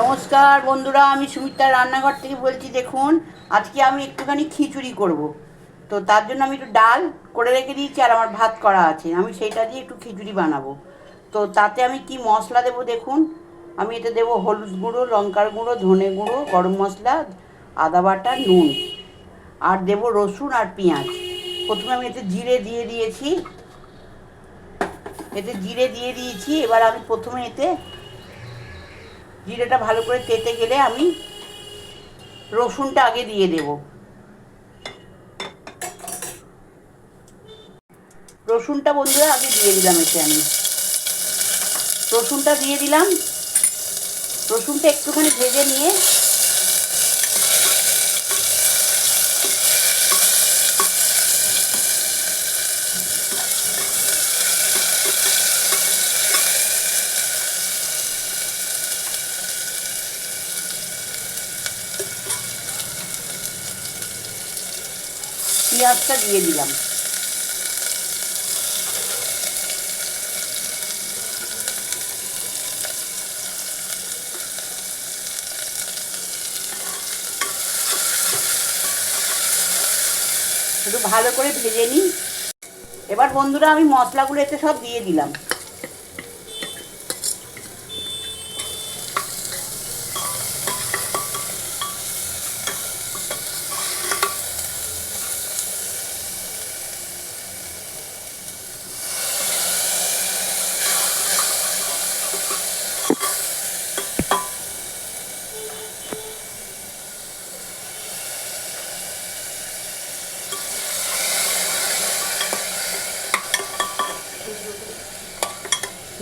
নমস্কার বন্ধুরা, আমি সুমিতার রান্নাঘর থেকে বলছি, দেখুন, আজকে আমি একটুখানি খিচুড়ি করব। তো তার জন্য আমি একটু ডাল করে রেখে দিয়েছি আর আমার ভাত করা আছে। আমি সেইটা দিয়ে একটু খিচুড়ি বানাবো। তো তাতে আমি কি মশলা দেবো দেখুন? আমি এতে দেবো হলুদ গুঁড়ো, লঙ্কার গুঁড়ো, ধনে গুঁড়ো, গরম মশলা, আদা বাটা, নুন। আর দেবো রসুন আর পেঁয়াজ। প্রথমে আমি এতে জিরে দিয়ে দিয়েছি। এতে জিরে দিয়ে দিয়েছি। এবার আমি প্রথমে এতে জিরেটা ভালো করে তেতে গেলে আমি রসুনটা আগে দিয়ে দেব। রসুনটা বন্ধুরা আগে দিয়ে দিলাম এতে আমি। রসুনটা দিয়ে দিলাম। রসুনটা একটুখানি ভেজে নিয়ে পেঁয়াজটা দিয়ে দিলাম। একটু ভালো করে ভেজে নিই। এবার বন্ধুরা, আমি মশলাগুলো এতে সব দিয়ে দিলাম।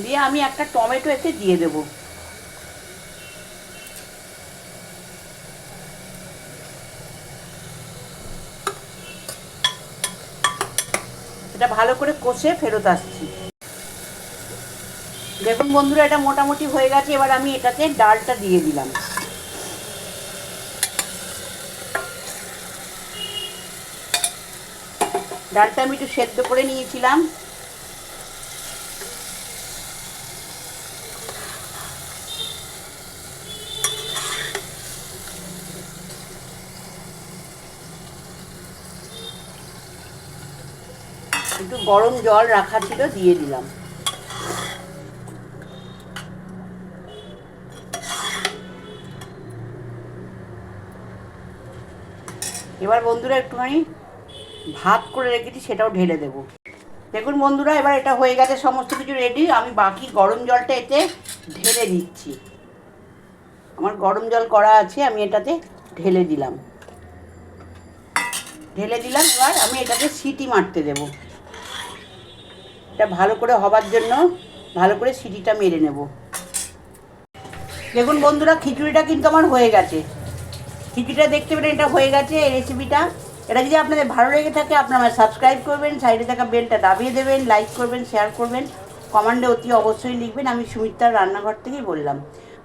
দিয়ে আমি একটা টমেটো এতে দিয়ে দেবো। এটা ভালো করে কষে ফেরত আসছি। দেখুন বন্ধুরা, এটা মোটামুটি হয়ে গেছে, এবার আমি এটাতে ডালটা দিয়ে দিলাম। ডালটা আমি একটু সেদ্ধ করে নিয়েছিলাম। একটু গরম জল রাখা ছিল, দিয়ে দিলাম। এবার বন্ধুরা একটুখানি ভাত করে রেখেছি, সেটাও ঢেলে দেবো। দেখুন বন্ধুরা, এবার এটা হয়ে গেছে, সমস্ত কিছু রেডি আমি বাকি গরম জলটা এতে ঢেলে দিচ্ছি। আমার গরম জল করা আছে, আমি এটাতে ঢেলে দিলাম। ঢেলে দিলাম, এবার আমি এটাতে সিটি মারতে দেবো। এটা ভালো করে হবার জন্য ভালো করে সিটিটা মেরে নেব। দেখুন বন্ধুরা, খিচুড়িটা কিন্তু আমার হয়ে গেছে। খিচুড়িটা দেখতে পেলেন, এটা হয়ে গেছে এই রেসিপিটা এটা যদি আপনাদের ভালো লেগে থাকে, আপনারা সাবস্ক্রাইব করবেন, সাইডে থাকা বেলটা দাবিয়ে দেবেন লাইক করবেন শেয়ার করবেন। কমান্ডে অতি অবশ্যই লিখবেন, আমি সুমিতার রান্নাঘর থেকেই বললাম।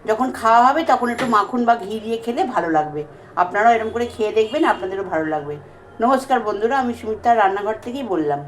যখন খাওয়া হবে, তখন একটু মাখন বা ঘি দিয়ে খেলে ভালো লাগবে। আপনারাও এরকম করে খেয়ে দেখবেন, আপনাদেরও ভালো লাগবে। নমস্কার বন্ধুরা, আমি সুমিতার রান্নাঘর থেকেই বললাম।